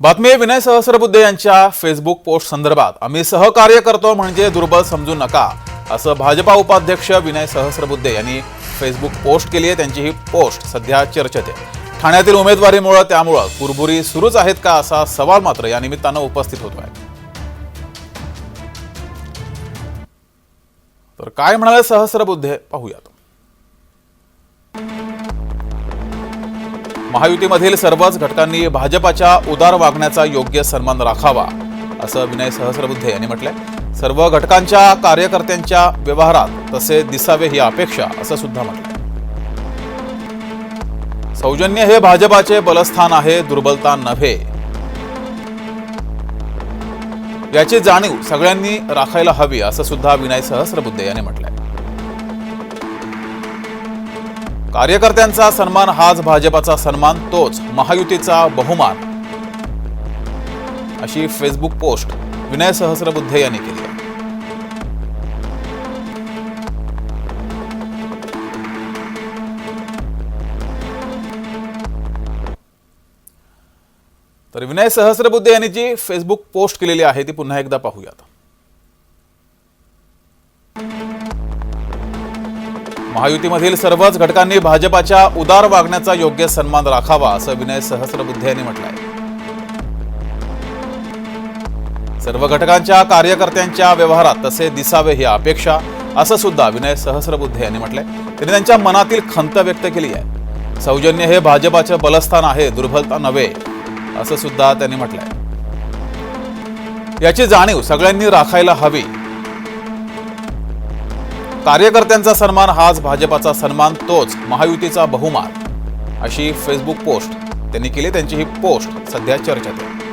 बातमी विनय सहस्रबुद्धे यांच्या Facebook post संदर्भात. आम्ही सहकार्य करतो म्हणजे दुर्बल समजू नका असं भाजपा उपाध्यक्ष विनय सहस्रबुद्धे यांनी फेसबुक पोस्ट केली आहे. त्यांची ही पोस्ट सध्या चर्चेत आहे. ठाण्यातील उमेदवारीमुळं त्यामुळं कुरबुरी सुरूच आहेत का असा सवाल मात्र या निमित्तानं उपस्थित होतो आहे तर काय म्हणाले सहस्रबुद्धे? पाहूयात. महायुतीमधील सर्वच घटकांनी भाजपाच्या उदार वागण्याचा योग्य सन्मान राखावा असं विनय सहस्रबुद्धे यांनी म्हटलंय. सर्व घटकांच्या कार्यकर्त्यांच्या व्यवहारात तसे दिसावे ही अपेक्षा असं सुद्धा म्हटलं सौजन्य हे भाजपाचे बलस्थान आहे दुर्बलता नव्हे. याची जाणीव सगळ्यांनी राखायला हवी असं सुद्धा विनय सहस्रबुद्धे यांनी म्हटलंय. कार्यकर्त्यांचा सन्मान हाच भाजपाचा सन्मान तोच महायुतीचा बहुमान. अशी फेसबुक पोस्ट विनय सहस्रबुद्धे यांनी केली. आहे तर विनय सहस्रबुद्धे यांनी जी फेसबुक पोस्ट केलेली आहे ती पुन्हा एकदा पाहूयात. महायुतीमधील सर्वच घटकांनी भाजपाच्या उदार वागण्याचा योग्य सन्मान राखावा असं विनय सहस्रबुद्धे यांनी म्हटलंय. सर्व घटकांच्या कार्यकर्त्यांच्या व्यवहारात तसे दिसावे ही अपेक्षा असं सुद्धा विनय सहस्रबुद्धे यांनी म्हटलंय. त्यांनी त्यांच्या मनातील खंत व्यक्त केली आहे. सौजन्य हे भाजपाचे बलस्थान आहे दुर्बलता नव्हे असं सुद्धा त्यांनी म्हटलंय. याची जाणीव सगळ्यांनी राखायला हवी. कार्यकर्त्यांचा सन्मान हाच भाजपाचा सन्मान तोच महायुतीचा बहुमान. अशी फेसबुक पोस्ट त्यांनी केली त्यांची ही पोस्ट सध्या चर्चेत आहे.